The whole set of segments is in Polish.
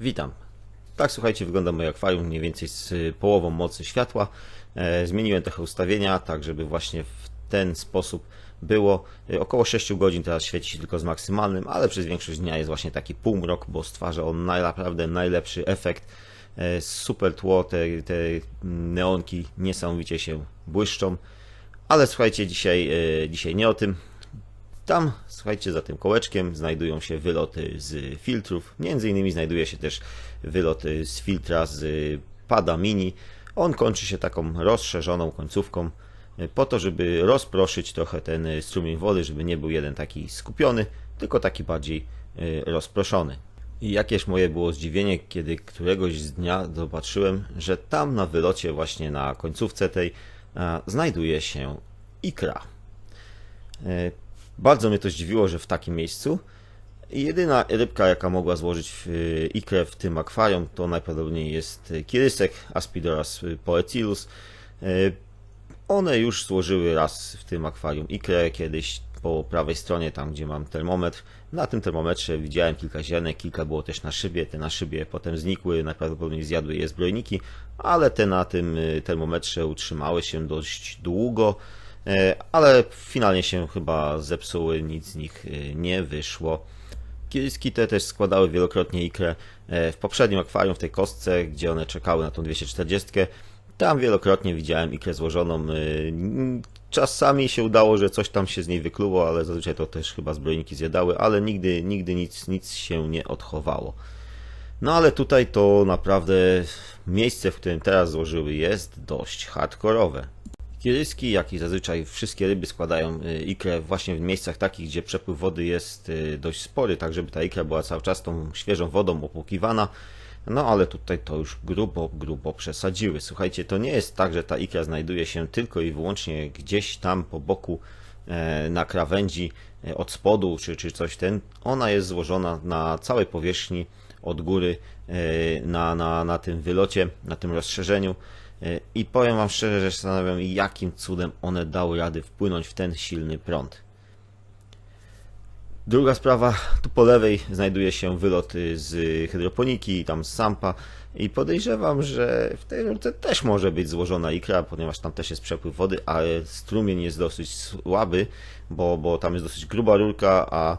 Witam. Tak, słuchajcie, wygląda moje akwarium mniej więcej z połową mocy światła. E, zmieniłem trochę ustawienia, tak żeby właśnie w ten sposób było. E, około 6 godzin teraz świeci się tylko z maksymalnym, ale przez większość dnia jest właśnie taki półmrok, bo stwarza on naprawdę najlepszy efekt. E, super tło, te, te neonki niesamowicie się błyszczą. Ale słuchajcie, dzisiaj, dzisiaj nie o tym. Tam, słuchajcie, za tym kołeczkiem znajdują się wyloty z filtrów. Między innymi znajduje się też wylot z filtra z pada mini. On kończy się taką rozszerzoną końcówką po to, żeby rozproszyć trochę ten strumień wody, żeby nie był jeden taki skupiony, tylko taki bardziej rozproszony. I jakież moje było zdziwienie, kiedy któregoś dnia zobaczyłem, że tam na wylocie, właśnie na końcówce tej, znajduje się ikra. E, bardzo mnie to zdziwiło, że w takim miejscu. Jedyna rybka, jaka mogła złożyć ikrę w tym akwarium, to najprawdopodobniej jest kirysek Aspidoras poecilus. E, one już złożyły raz w tym akwarium ikrę, kiedyś po prawej stronie, tam gdzie mam termometr. Na tym termometrze widziałem kilka ziarnek, kilka było też na szybie. Te na szybie potem znikły, najprawdopodobniej zjadły je zbrojniki, ale te na tym termometrze utrzymały się dość długo. E, ale finalnie się chyba zepsuły, nic z nich y, nie wyszło. Kieliski te też składały wielokrotnie ikrę e, w poprzednim akwarium, w tej kostce, gdzie one czekały na tą 240. Tam wielokrotnie widziałem ikrę złożoną. E, czasami się udało, że coś tam się z niej wykluło, ale zazwyczaj to też chyba zbrojniki zjadały, ale nigdy, nigdy nic, nic się nie odchowało. No ale tutaj to naprawdę miejsce, w którym teraz złożyły jest dość hardkorowe. Kieryski, jak i zazwyczaj wszystkie ryby składają y, ikrę właśnie w miejscach takich, gdzie przepływ wody jest y, dość spory, tak żeby ta ikra była cały czas tą świeżą wodą opłukiwana. No ale tutaj to już grubo, grubo przesadziły. Słuchajcie, to nie jest tak, że ta ikra znajduje się tylko i wyłącznie gdzieś tam po boku e, na krawędzi e, od spodu czy, czy coś ten. Ona jest złożona na całej powierzchni od góry e, na, na, na tym wylocie, na tym rozszerzeniu. E, I powiem Wam szczerze, że zastanawiam jakim cudem one dały rady wpłynąć w ten silny prąd. Druga sprawa, tu po lewej znajduje się wylot z hydroponiki, tam z sampa i podejrzewam, że w tej rurce też może być złożona ikra, ponieważ tam też jest przepływ wody, ale strumień jest dosyć słaby, bo, bo tam jest dosyć gruba rurka, a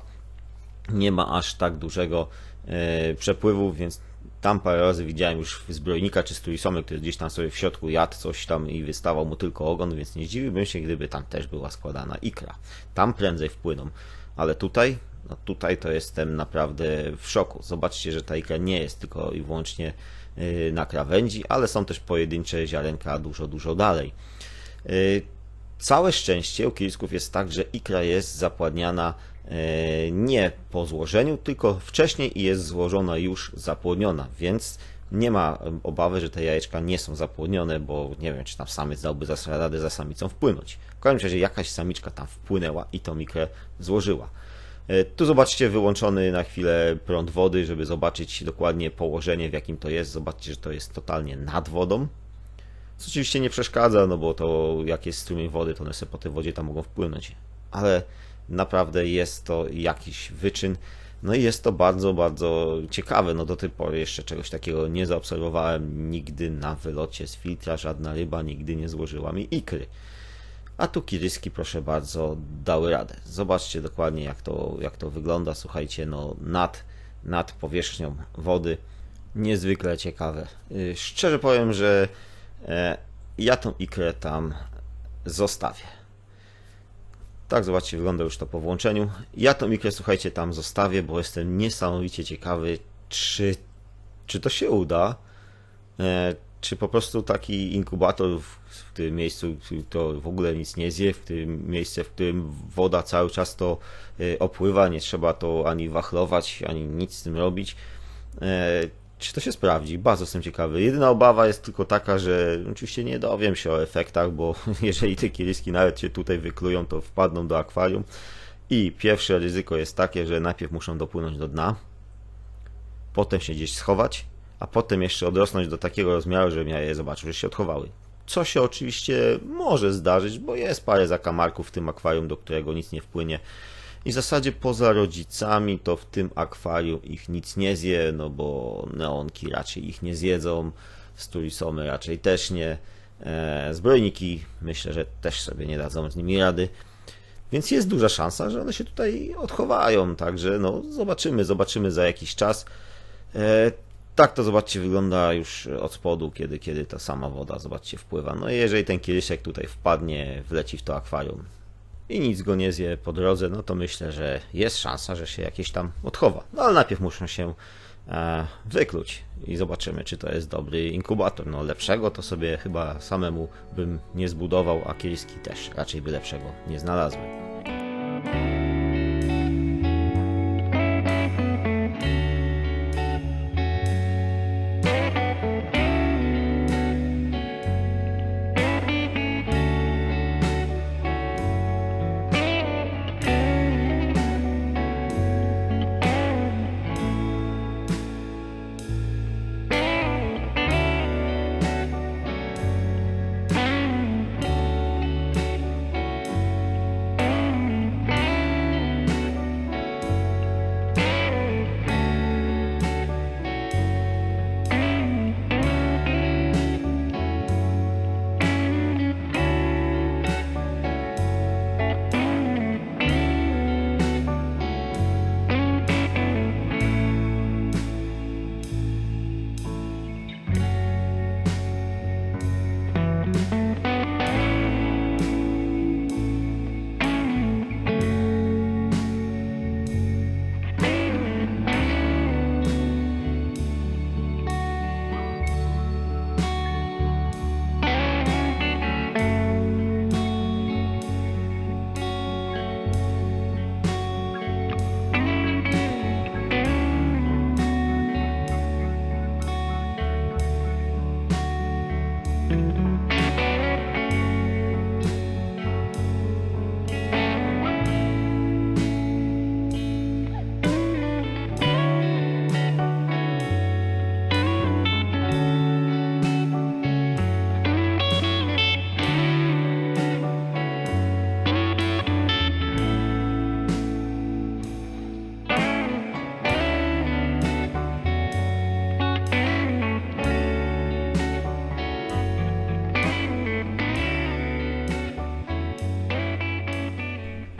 nie ma aż tak dużego e, przepływu, więc tam parę razy widziałem już zbrojnika czy strójsomy, który gdzieś tam sobie w środku jadł coś tam i wystawał mu tylko ogon, więc nie zdziwiłbym się, gdyby tam też była składana ikra. Tam prędzej wpłyną. Ale tutaj, no tutaj to jestem naprawdę w szoku. Zobaczcie, że ta ikra nie jest tylko i wyłącznie y, na krawędzi, ale są też pojedyncze ziarenka dużo, dużo dalej. Y, całe szczęście u kilisków jest tak, że ikra jest zapładniana nie po złożeniu, tylko wcześniej i jest złożona już zapłodniona, więc nie ma obawy, że te jajeczka nie są zapłodnione, bo nie wiem, czy tam samiec dałby radę za samicą wpłynąć. W każdym razie jakaś samiczka tam wpłynęła i tą mikrę złożyła. E, tu zobaczcie wyłączony na chwilę prąd wody, żeby zobaczyć dokładnie położenie, w jakim to jest. Zobaczcie, że to jest totalnie nad wodą. Co oczywiście nie przeszkadza, no bo to jak jest strumień wody, to one sobie po tej wodzie tam mogą wpłynąć. Ale Naprawdę jest to jakiś wyczyn. No i jest to bardzo, bardzo ciekawe. No do tej pory jeszcze czegoś takiego nie zaobserwowałem. Nigdy na wylocie z filtra żadna ryba nigdy nie złożyła mi ikry. A tu kiryski, proszę bardzo, dały radę. Zobaczcie dokładnie, jak to, jak to wygląda. Słuchajcie, no nad, nad powierzchnią wody. Niezwykle ciekawe. Y, szczerze powiem, że e, ja tą ikrę tam zostawię. Tak, zobaczcie, wygląda już to po włączeniu. Ja tą mikrę, słuchajcie, tam zostawię, bo jestem niesamowicie ciekawy, czy, czy to się uda. E, czy po prostu taki inkubator w, w tym miejscu to w ogóle nic nie zje, w tym miejsce, w którym woda cały czas to e, opływa, nie trzeba to ani wachlować, ani nic z tym robić. E, czy to się sprawdzi? Bardzo jestem ciekawy. Jedyna obawa jest tylko taka, że oczywiście nie dowiem się o efektach, bo jeżeli te kieliski nawet się tutaj wyklują, to wpadną do akwarium. I pierwsze ryzyko jest takie, że najpierw muszą dopłynąć do dna, potem się gdzieś schować, a potem jeszcze odrosnąć do takiego rozmiaru, żebym ja je zobaczył, że się odchowały. Co się oczywiście może zdarzyć, bo jest parę zakamarków w tym akwarium, do którego nic nie wpłynie I w zasadzie poza rodzicami to w tym akwarium ich nic nie zje, no bo neonki raczej ich nie zjedzą, sturisomy raczej też nie, e, zbrojniki myślę, że też sobie nie dadzą z nimi rady. Więc jest duża szansa, że one się tutaj odchowają, także no zobaczymy, zobaczymy za jakiś czas. E, tak to zobaczcie wygląda już od spodu, kiedy, kiedy ta sama woda, zobaczcie, wpływa. No i jeżeli ten kieliszek tutaj wpadnie, wleci w to akwarium i nic go nie zje po drodze, no to myślę, że jest szansa, że się jakieś tam odchowa. No ale najpierw muszą się e, wykluć i zobaczymy, czy to jest dobry inkubator. No lepszego to sobie chyba samemu bym nie zbudował, a kieliski też raczej by lepszego nie znalazły.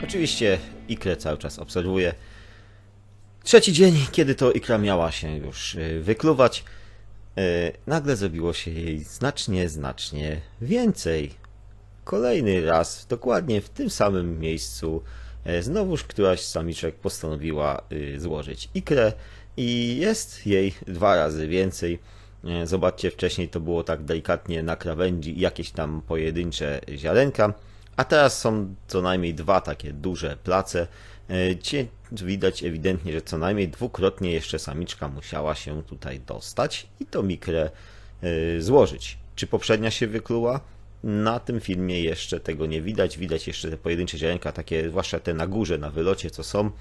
Oczywiście ikrę cały czas obserwuję. Trzeci dzień, kiedy to ikra miała się już y, wykluwać, y, nagle zrobiło się jej znacznie, znacznie więcej. Kolejny raz, dokładnie w tym samym miejscu, e, znowuż któraś z samiczek postanowiła y, złożyć ikrę i jest jej dwa razy więcej. Zobaczcie, wcześniej to było tak delikatnie na krawędzi jakieś tam pojedyncze ziarenka, a teraz są co najmniej dwa takie duże place, e, gdzie widać ewidentnie, że co najmniej dwukrotnie jeszcze samiczka musiała się tutaj dostać i to mikrę e, złożyć. Czy poprzednia się wykluła? Na tym filmie jeszcze tego nie widać. Widać jeszcze te pojedyncze ziarenka, takie zwłaszcza te na górze, na wylocie, co są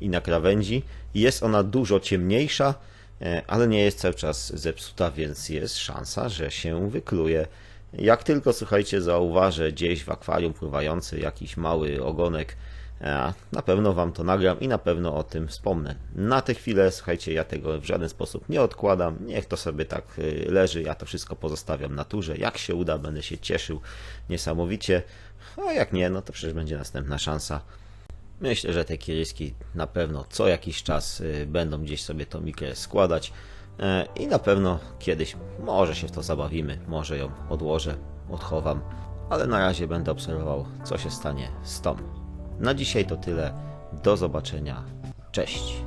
i na krawędzi. Jest ona dużo ciemniejsza, e, ale nie jest cały czas zepsuta, więc jest szansa, że się wykluje. Jak tylko, słuchajcie, zauważę gdzieś w akwarium pływający jakiś mały ogonek, e, na pewno Wam to nagram i na pewno o tym wspomnę. Na tę chwilę, słuchajcie, ja tego w żaden sposób nie odkładam. Niech to sobie tak y, leży. Ja to wszystko pozostawiam naturze. Jak się uda, będę się cieszył niesamowicie. A jak nie, no to przecież będzie następna szansa. Myślę, że te kieliski na pewno co jakiś czas y, będą gdzieś sobie tą mikrę składać e, i na pewno kiedyś może się w to zabawimy, może ją odłożę, odchowam, ale na razie będę obserwował, co się stanie z tą. Na dzisiaj to tyle. Do zobaczenia. Cześć.